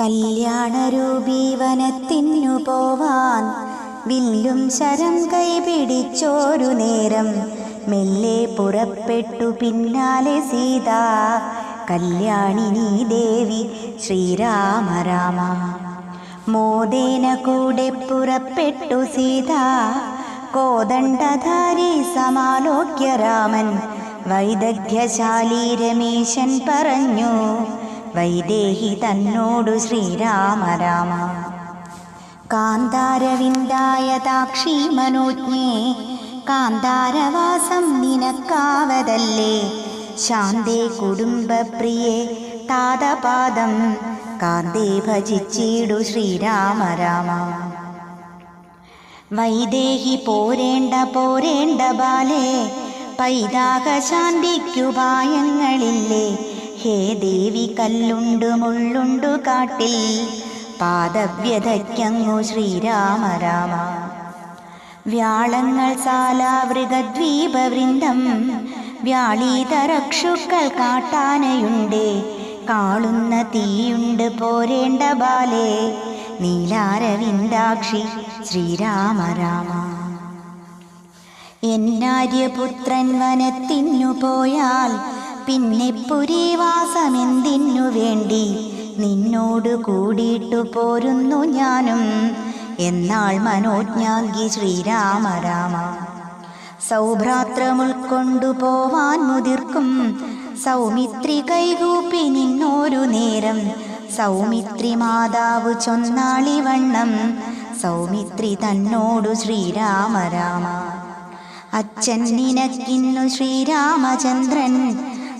കല്യാണരൂപീ വനത്തിനു പോവാൻ വില്ലും ശരം കൈപിടിച്ചോരു നേരം മെല്ലെ പുറപ്പെട്ടു പിന്നാലെ സീത. കല്യാണിനി ദേവി ശ്രീരാമ രാമ. മോദേന കൂടെ പുറപ്പെട്ടു സീത. കോദണ്ഡധാരി സമാലോക്യ രാമൻ. വൈദഗ്ധ്യശാലി രമേശൻ പറഞ്ഞു വൈദേഹി തന്നോടു ശ്രീരാമ രാമ കാന്താരവിന്ദായതാക്ഷി മനോജ്ഞേ കാന്താരവാസം നിനക്കാവതല്ലേ? ശാന്തേ കുടുംബപ്രിയേ താതപാദം കാന്തേ ഭജിച്ചിടു ശ്രീരാമ രാമ വൈദേഹി പോരേണ്ട പോരേണ്ട ബാലേ പൈതാക ശാന്തിക്കുപായങ്ങളില്ലേ ഹേ ദേവി കല്ലുണ്ടു മുള്ളുണ്ടു കാട്ടിൽ. പാദവ്യതയ്ക്കങ്ങു ശ്രീരാമ രാമ. വ്യാളങ്ങൾ സാലാവൃഗദ്വീപവൃന്ദം വ്യാളീതരക്ഷുക്കൾ കാട്ടാനയുണ്ട്. കാളുന്ന തീയുണ്ട് പോരേണ്ട ബാലേ. നീലാരവിന്ദാക്ഷി ശ്രീരാമ രാമ. എന്നാര്യപുത്രൻ വനത്തിന്നു പോയാൽ പിന്നെ പുരിവാസമെന്തിനു വേണ്ടി നിന്നോട് കൂടിയിട്ടു പോരുന്നു ഞാനും. എന്നാൾ മനോജ്ഞാങ്കി ശ്രീരാമ രാമ സൗഭ്രാത്രമുൾക്കൊണ്ടു പോവാൻ മുതിർക്കും. സൗമിത്രി കൈകൂപ്പി നിന്നോരു നേരം. സൗമിത്രി മാതാവ് ചൊന്നാളി വണ്ണം. സൗമിത്രി തന്നോടു ശ്രീരാമ രാമ അച്ഛൻ നിനക്കിന്നു ശ്രീരാമചന്ദ്രൻ.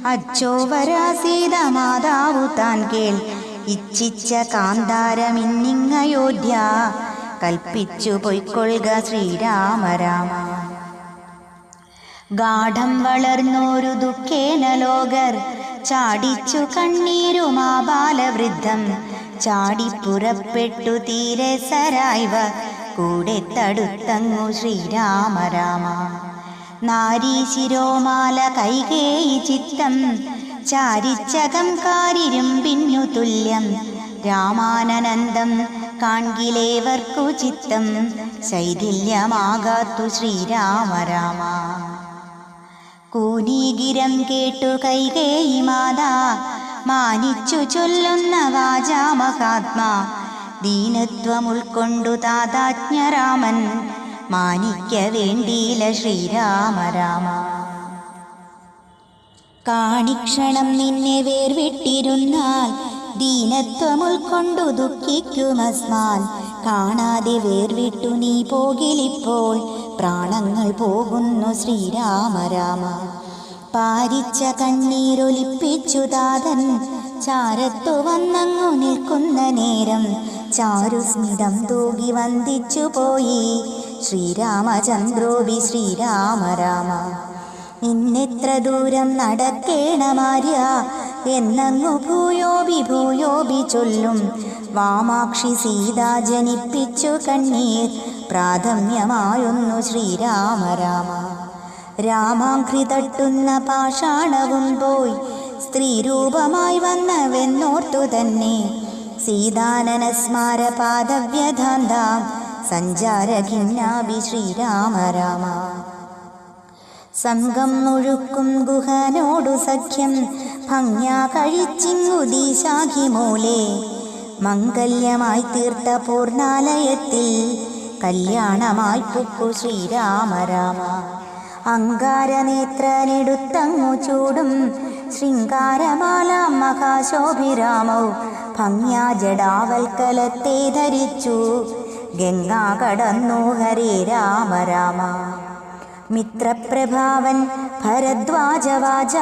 അച്ചോവരാ സീത മാതാവു താൻ കേൾ. ഇച്ഛിച്ച കാന്താരമിന്നിങ്ങയോധ്യ. കൽപ്പിച്ചു പൊയ്ക്കൊള്ളുക ശ്രീരാമ രാമ ഗാഠം വളർന്നോരു ദുഃഖേന ലോകർ. ചാടിച്ചു കണ്ണീരുമാ ബാലവൃദ്ധം. ചാടിപ്പുറപ്പെട്ടു തീരെ സരായ്വ. കൂടെ തടുത്തങ്ങു ശ്രീരാമ രാമ നാരീ ശിരോമാല കൈകേയി ചിത്തം. ചാരിച്ചകം കാരിരും പിന്നു തുല്യം. രാമാനന്ദം കാൺകിലേവർക്കു ചിത്തം. ശൈഥില്യമാകാത്തു ശ്രീരാമ രാമ. കൂനീഗിരം കേട്ടു കൈകേയി മാതാ. മാനിച്ചു ചൊല്ലുന്ന വാചാമഹാത്മാ. ദീനത്വം ഉൾക്കൊണ്ടു താതാജ്ഞരാമൻ. മാനിക്ക വേണ്ടിയില്ല ശ്രീരാമ രാമ. കാണിക്ഷണം നിന്നെ വേർവിട്ടിരുന്നാൽ ദീനത്വം ഉൾക്കൊണ്ടു ദുഃഖിക്കുമസ്മാൻ. കാണാതെ വേർവിട്ടു നീ പോകിലിപ്പോൾ പ്രാണങ്ങൾ പോകുന്നു ശ്രീരാമ രാമ. പാരിച്ച കണ്ണീരൊലിപ്പിച്ചു താതൻ ചാരത്തു വന്നങ്ങു നിൽക്കുന്ന നേരം ചാരുസ്മിതം തൂകി വന്ദിച്ചു പോയി ശ്രീരാമചന്ദ്രോബി ശ്രീരാമ രാമ ഇന്നെത്ര ദൂരം നടക്കേണമാര്യ എന്നങ്ങു ഭൂയോബി ഭൂയോബി ചൊല്ലും. വാമാക്ഷി സീത ജനിപ്പിച്ചു കണ്ണീർ. പ്രാഥമ്യമായൊന്നു ശ്രീരാമ രാമ രാമാഘ്രി തട്ടുന്ന പാഷാണവും പോയി. സ്ത്രീരൂപമായി വന്നവെന്നോർത്തു തന്നെ. സീതാനന സ്മാര പാദവ്യധാന്താം സഞ്ചാരഖിന്നാഭി ശ്രീരാമ രാമ സംഘം മുഴുക്കും ഗുഹനോടു സഖ്യം ഭംഗ്യാ കഴിച്ചിങ്ങു ദീശാഖിമൂലേ മംഗല്യമായി തീർത്ത പൂർണാലയത്തിൽ കല്യാണമായി പുക്കു ശ്രീരാമ രാമ അങ്കാരനേത്രനെടുത്തങ്ങു ചൂടും ശൃംഗാരമാല മഹാശോഭിരാമൗ. ഭംഗ്യാ ജടാവൽക്കലത്തെ ധരിച്ചു. ഗംഗാ കടന്നു ഹരേ രാമ രാമ. മിത്രപ്രഭാവൻ ഭരദ്വാജവാച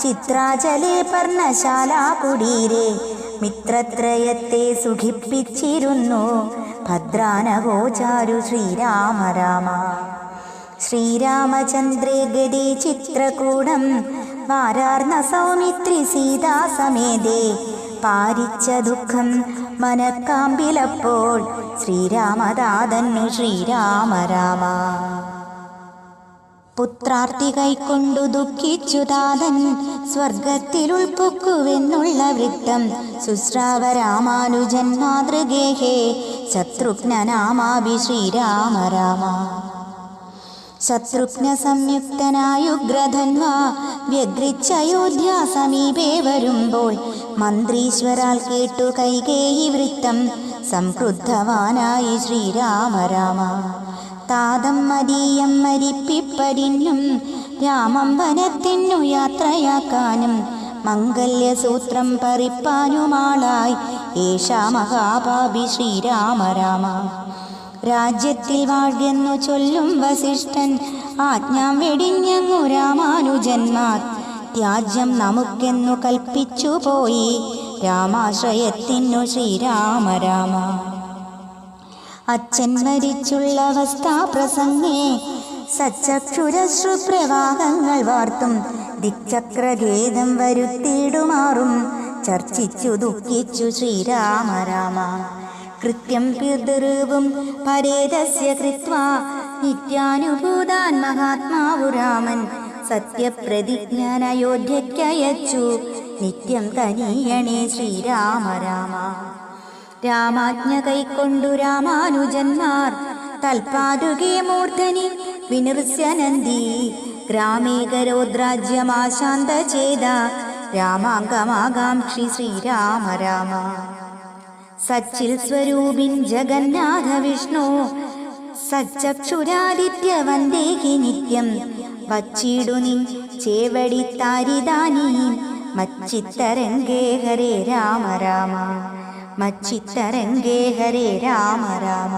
ചിത്രാചലേ പർണശാലാ കുടീരെ. മിത്രത്രയത്തെ സുഖിപ്പിച്ചിരുന്നു ഭദ്രാനഹോചാരു ശ്രീരാമ രാമ. ശ്രീരാമചന്ദ്രേ ഗതി ചിത്രകൂടം വാരാർന്ന സൗമിത്രി സീതാസമേതേ. പാരിച്ച ദുഃഖം മനക്കാമ്പിലപ്പോൾ ശ്രീരാമദാതന്നു ശ്രീരാമരാമ. പുത്രാർത്തി കൈക്കൊണ്ടു ദുഃഖിച്ചു താതൻ സ്വർഗത്തിലുൾപ്പൊക്കുവെന്നുള്ള വൃത്തം. സുശ്രാവ രാമാനുജൻ മാതൃഗേഹേ ശത്രുഘ്നനാമാഭി ശ്രീരാമ രാമ ശത്രുഘ്ന സംയുക്തനായുഗ്രധന്മാ വ്യഗ്രിച്ചയോധ്യ സമീപേ വരുമ്പോൾ മന്ത്രീശ്വരാൽ കേട്ടു കൈകേയി വൃത്തം. സംക്രുദ്ധവാനായി ശ്രീരാമ രാമ. താതം മതീയം മരിപ്പിപ്പരിന്നും രാമം വനത്തിനു യാത്രയാക്കാനും മംഗല്യസൂത്രം പറിപ്പാനുമാളായി ഏഷാ മഹാഭാവി ശ്രീരാമ രാമ. രാജ്യത്തിൽ വാഴ്യെന്നു ചൊല്ലും വസിഷ്ഠൻ ആജ്ഞാം വെടിഞ്ഞങ്ങു രാമാനുജന്മാർ. ത്യാജ്യം നമുക്കെന്നു കൽപ്പിച്ചു പോയി. രാമാശ്രയത്തിനു ശ്രീരാമ രാമ. അച്ഛൻ മരിച്ചുള്ള അവസ്ഥാപ്രസംഗേ സച്ചക്ഷുരശ്രുപ്രവാഹങ്ങൾ വാർത്തും. ദിക്ചക്രഖേദം വരുത്തിയിടുമാറും. ചർച്ചിച്ചു ദുഃഖിച്ചു ശ്രീരാമ രാമ. കൃത്യം പിതൃവും പരേതസ്യ കൃത്വാ. നിത്യാനുഭൂതാൻ മഹാത്മാവു രാമൻ. സത്യപ്രതിജ്ഞാൻ അയോധ്യയ്ക്കയച്ചു നിത്യം തനിയണേ ശ്രീരാമ രാമ. രാമാജ്ഞ കൈക്കൊണ്ടു രാമാനുജന്മാർ. തൽപാതുകേ മൂർധനി വിനിർസ്യനന്ദി. ഗ്രാമേകരോദ്രാജ്യമാശാന്ത ചേത. രാമാംഗമാകാംക്ഷി ശ്രീരാമ രാമ. സച്ചിൽ സ്വരൂപിൻ ജഗന്നാഥ വിഷ്ണു സച്ചക്ഷുരാദിത്യ വന്ദേഹി നിത്യം. വച്ചിടു നിൻ ചേവടി താരിദാനി മച്ചിത്തരംഗേ ഹരേ രാമ രാമ. മച്ചിത്തരംഗേ ഹരേ രാമ രാമ.